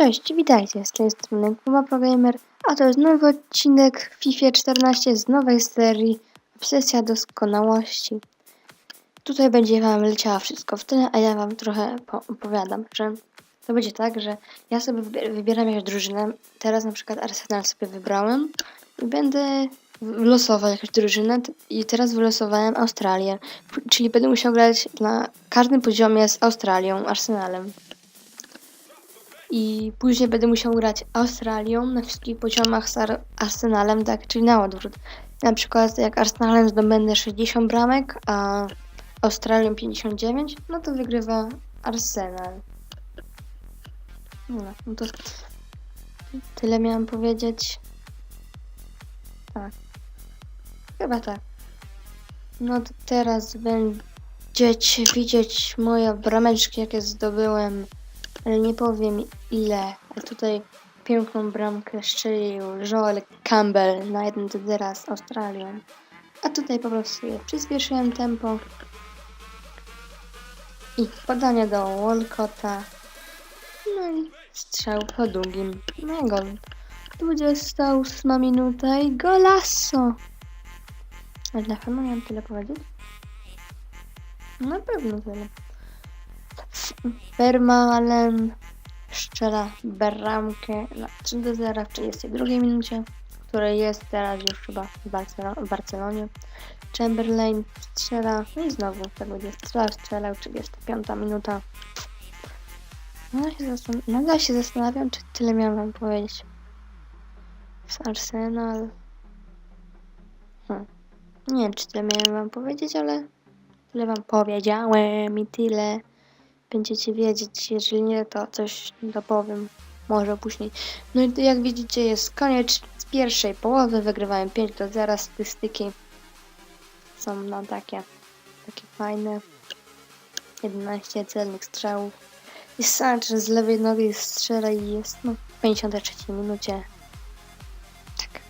Cześć, witajcie, z tej strony Kuba a to jest nowy odcinek FIFA 14 z nowej serii Obsesja Doskonałości. Tutaj będzie wam leciało wszystko w tyle, a ja wam trochę po- opowiadam, że to będzie tak, że ja sobie wybier- wybieram jakąś drużynę, teraz na przykład Arsenal sobie wybrałem i będę losował jakąś drużynę i teraz wylosowałem Australię, czyli będę musiał grać na każdym poziomie z Australią, Arsenalem. I później będę musiał grać Australią na wszystkich poziomach z Ar- Arsenalem, tak, czyli na odwrót. Na przykład jak Arsenalem zdobędę 60 bramek, a Australią 59, no to wygrywa Arsenal. No, no to tyle miałam powiedzieć. Tak. Chyba tak. No to teraz będziecie widzieć moje brameczki, jakie zdobyłem ale nie powiem ile. A tutaj piękną bramkę strzelił Joel Campbell na 1 do 0 z Australią. A tutaj po prostu sobie przyspieszyłem tempo. I podanie do Walcotta. No i strzał po długim. No gol. 28 minuta i golasso. Ale na pewno miałem tyle powiedzieć? Na pewno tyle. Vermaelen strzela bramkę na 3 do 0 w 32 minucie, której jest teraz już chyba w, Barcelo- w Barcelonie. Chamberlain strzela, no i znowu tak będzie strzelał, strzelał, 35 minuta. Nadal się, zastanawiam, czy tyle miałam wam powiedzieć. Z Arsenal. Hmm. Nie wiem, czy tyle miałem wam powiedzieć, ale tyle wam powiedziałem i tyle będziecie wiedzieć. Jeżeli nie, to coś dopowiem. Może później. No i jak widzicie, jest koniec z pierwszej połowy. Wygrywałem 5 do 0. Statystyki są na takie, takie fajne. 11 celnych strzałów. I Sanchez z lewej nogi strzela i jest no, w 53 minucie. Tak.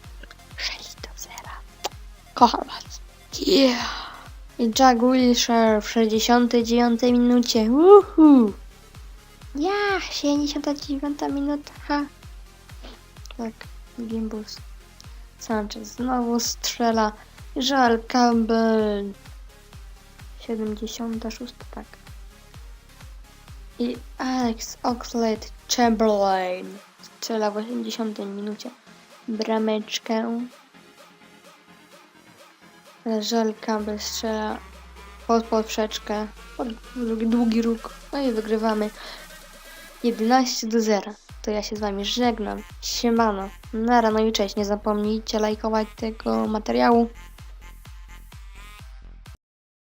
6 do 0. Kocham was. Yeah. I Jack Wilshere w 69 minucie. Uhu! Ja, 79 minuta. Ha. Tak, Gimbus. Sanchez znowu strzela. Joel Campbell. 76, tak. I Alex Oxlade Chamberlain strzela w 80 minucie. Brameczkę. Joel Campbell strzela pod poprzeczkę, pod długi, długi róg, no i wygrywamy 11 do 0. To ja się z wami żegnam. Siemano. Nara, no i cześć. Nie zapomnijcie lajkować tego materiału.